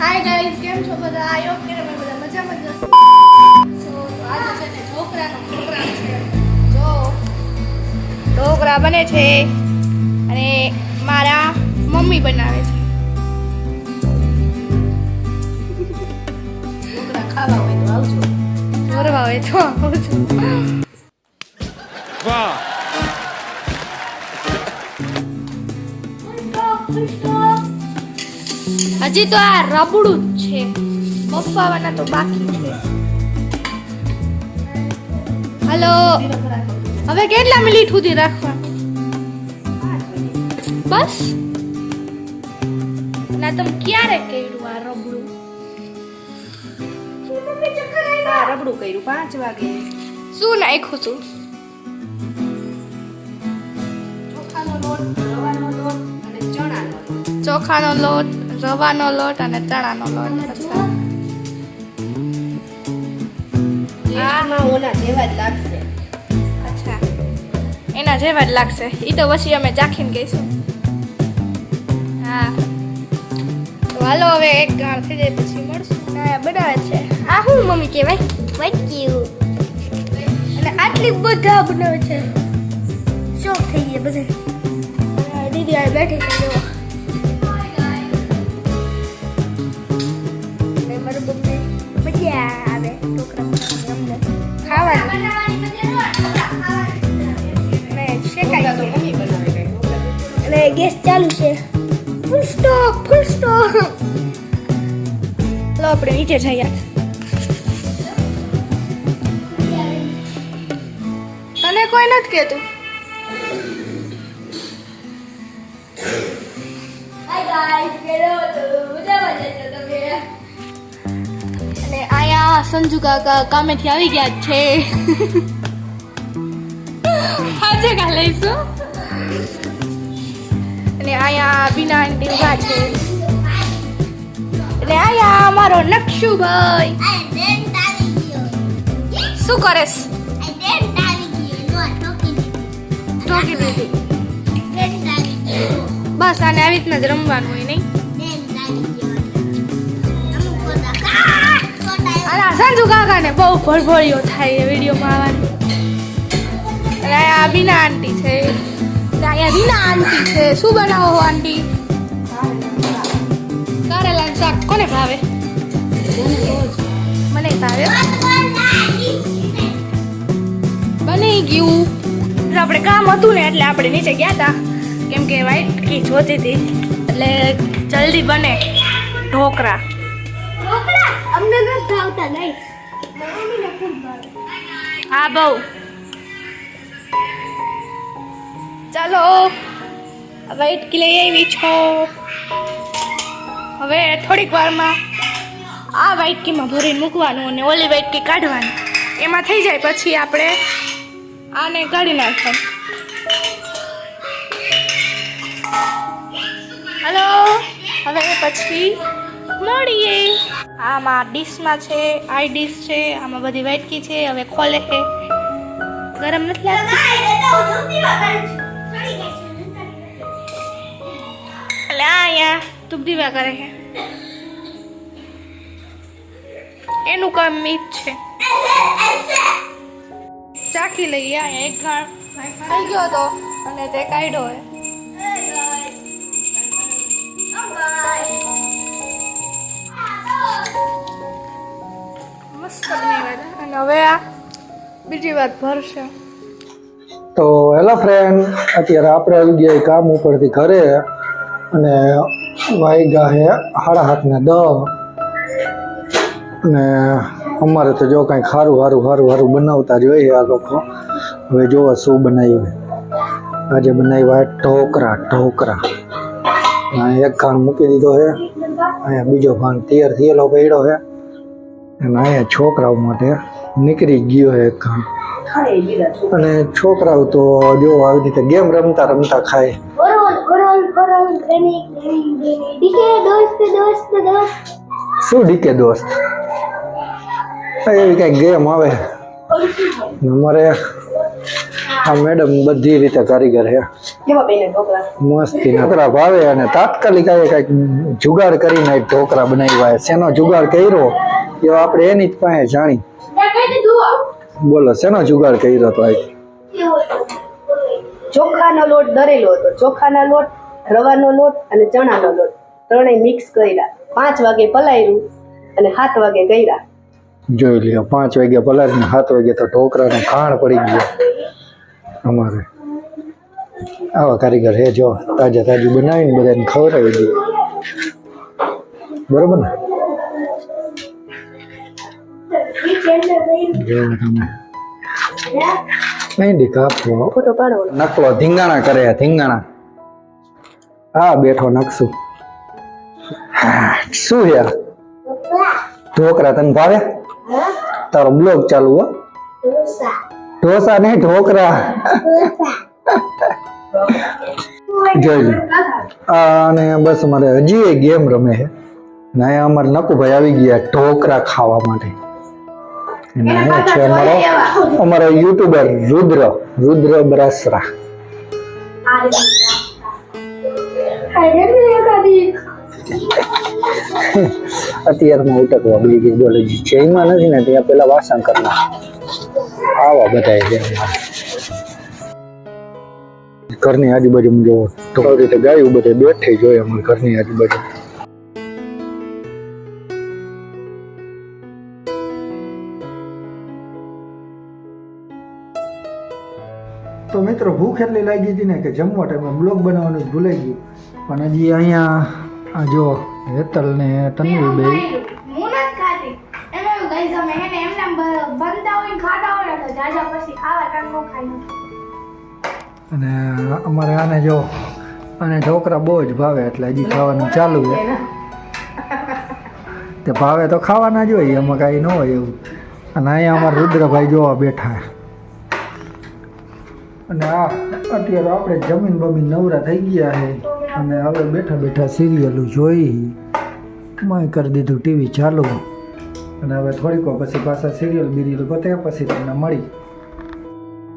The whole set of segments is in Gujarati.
હાય ગાઈસ કેમ છો બધા? આઈ હોપ કે તમે બધા મજામાં જ હશો. સો આજે છે ને ઢોકળાનો પ્રોગ્રામ છે. જો ઢોકળા બને છે અને મારા મમ્મી બનાવે છે. ઢોકળા ખાવા હોય તો આવજો. મોરવા હોય તો આવું છું વાહ હજી તો આ રબડું જ છે. બફાવાના તો બાકી છે. હલો. હવે કેટલા મિનિટ સુધી રાખવા બસ. ના તમે ક્યારે કર્યું આ રબડું? આ રબડું કર્યું પાંચ વાગે. શું નાખ્યું તું? ચોખાનો લોટ. ચોખાનો લોટ. રવાનો લોટ અને ચણાનો લોટ. અચ્છા આમાં ઓલા જેવા જ લાગશે. અચ્છા. એના જેવા જ લાગશે. એ તો પછી અમે ચાખીને કહીશું હા. તો હાલો હવે એક ગાળ થઈ જાય પછી મળશું. ના બનાવે છે. આ શું મમ્મી કહેવાય? વાક્યું અને આટલી બધા બનાવે છે. શોખ થઈ ગયા બધા દીદી આ બેઠી છે મારું મમ્મી મજા આવે બનાવવાની અમને ખાવાની. શેકાય તો તો અને ગેસ ચાલુ છે. ફૂલ સ્ટોપ ફૂલ સ્ટોપ લો આપણે નીચે જઈએ. તને કોઈ નથી કહેતું? અને આયા સંજુ કાકા કામેથી આવી ગયા છે. આજે કા લઈશું. અને અહીંયા બીના આંટી ઊભા છે. અને અહીંયા અમારો નકશુભાઈ. શું કરેશ? બસ આને આવી રીતના જ રમવાનું હોય નહીં? સંજુ કાકાને બહુ ભળભળીઓ થાય એ વિડીયોમાં આવવાની. અને આ બીના આંટી છે. અહીંયા રીના આંટી છે. શું બનાવો હો આંટી કારેલા શાક કોને ભાવે? મને ભાવે. બની ગયું. આપણે કામ હતું ને એટલે આપણે નીચે ગયા હતા કેમ કે વાઈટ કી જોતી હતી. એટલે જલ્દી બને ઢોકળા અમને નથી ભાવતા ગાઈસ હા, બહુ. ચાલો વ્હાઈટ કી લઈ આવી છો. હવે થોડીક વારમાં આ વાઇટકીમાં કીમાં ભરીને મૂકવાનું અને ઓલી વાઇટકી કાઢવાની. એમાં થઈ જાય પછી આપણે આને કાઢી નાખવાનું. હલો હવે પછી મળીએ. આમાં ડીશમાં છે આઈ ડીશ છે આમાં બધી વાટકી છે હવે ખોલે છે. ગરમ નથી લાગતી? અહીંયા તું દીવા કરે છે. એનું કામ મીત છે. ચાખી લઈએ એક ગાળ. થઈ ગયો હતો અને તે કાઢ્યો હવે આ બીજી વાત ભરશે તો હેલો ફ્રેન્ડ અત્યારે આપણે આવી ગયા કામ ઉપરથી ઘરે અને વાગ્યા હે સાડા હાથને દ અને અમારે તો જો કાંઈ ખારું સારું સારું સારું બનાવતા જોઈએ આ લોકો. હવે જોવો શું બનાવ્યું આજે બનાવ્યા ઢોકરા ઢોકરા. એક ખાણ મૂકી દીધો છે. અહીંયા બીજો ખાણ તૈયાર થયેલો પડ્યો છે. અને અહીંયા છોકરાઓ માટે નીકળી ગયો એક અને છોકરાઓ તો જો આવી રીતે ગેમ રમતા રમતા ખાય. શું ડીકે દોસ્ત? એવી કઈ ગેમ આવે. અમારે આ મેડમ બધી રીતે કારીગર છે. ઢોકળા. મસ્તી નકરા ભાવે અને તાત્કાલિક આવે કંઈક જુગાડ કરીને ઢોકરા ઢોકળા બનાવ્યા શેનો જુગાડ કર્યો? એ આપણે એની જ પાસે જાણી. બોલો શેનો જુગાડ કર્યો તો આ ચોખાનો લોટ દરેલો હતો. ચોખાના લોટ રવાનો લોટ અને ચણાનો લોટ. ત્રણેય મિક્સ કર્યા. પાંચ વાગે પલાયરું અને સાત વાગે કર્યા. જોઈ લ્યો પાંચ વાગે પલાળીને સાત વાગે તો ઢોકરાનો ખાણ પડી ગયો. અમારે. આવા કારીગર હે જો તાજા તાજી બનાવીને બધાને ખવડાવી દઈએ બરોબર ને? જો તમે નહીં કાપવો ફોટો પાડો નકલો ધીંગાણા કરે ધીંગાણા હા બેઠો નકશું હા, શું છે આ? ઢોકરા તને ભાવે તારો બ્લોગ ચાલુ હો ઢોસા નહીં ઢોકરા જોઈ લે આ અને બસ અમારે હજી એક ગેમ રમે છે ને અહીંયા અમારે નકુભાઈ આવી ગયા ઢોકરા ખાવા માટે છે અમારો અમારો યુટ્યુબર રુદ્ર રુદ્ર બરાસરા અત્યારમાં ઉટકવા બી ગઈ બોલે જયમાં નથી ને ત્યાં પેલા વાસણ કરના આવા બધા ઘરની આજુબાજુ જો તો રીતે ગાયું બધે બેઠી જોઈએ અમારે ઘરની આજુબાજુ. તો મિત્રો ભૂખ એટલી લાગી હતી ને કે જમવા ટાઈમે બ્લોગ બનાવવાનું જ ભૂલાઈ ગયું. પણ હજી અહીંયા આ જો હેતલ ને તન્વી બે અને અમારે આને જો અને ઢોકરા બહુ જ ભાવે એટલે હજી ખાવાનું ચાલુ છે. તે ભાવે તો ખાવાના જ હોય એમાં કાંઈ ન હોય એવું. અને અહીંયા અમારા રુદ્રભાઈ જોવા બેઠા. અને આ અત્યારે આપણે જમીન બમીન નવરા થઈ ગયા છે. અને હવે બેઠા બેઠા સિરિયલો જોઈ મેં કરી દીધું ટીવી ચાલુ. અને હવે થોડીક વાર પછી પાછા સિરિયલ બિરિયલ પતે પછી તમને મળી.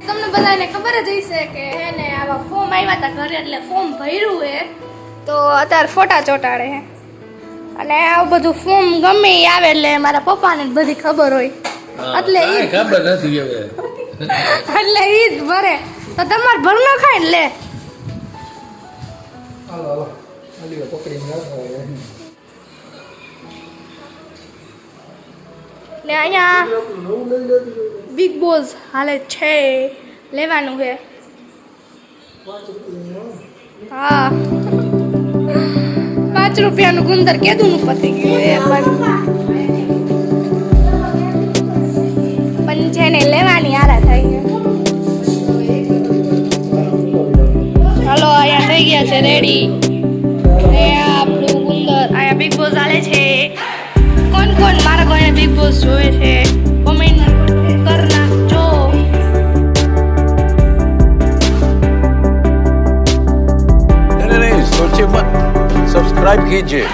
તમને બધાને ખબર જ હશે કે હે ને આવા ફોર્મ આવ્યા હતા ઘરે એટલે ફોર્મ ભર્યું હે. તો અત્યારે ફોટા ચોંટાડે હે. અને આવું બધું ફોર્મ ગમે એ આવે એટલે મારા પપ્પાને જ બધી ખબર હોય. એટલે એ ખબર નથી હવે. એટલે ઈ જ ભરે. તો તમારે ભર ન ખાય લે. હાલો હાલો. અલીઓ પકડીને ને અહીંયા. બિગ બોસ હાલે છે. લેવાનું છે. હા. પાંચ રૂપિયાનું ગુંદર કેદું નું પતી ગયું એ પણ. જેને લેવાની આરા થાય છે ગયા છે રેડી આપણું ગુંદર. અહીંયા બિગ બોસ ચાલે છે. કોણ કોણ? મારા કોઈને બિગ બોસ જોવે છે. કોમેન્ટ કરના જો. સોચે મત સબસ્ક્રાઇબ કીજીએ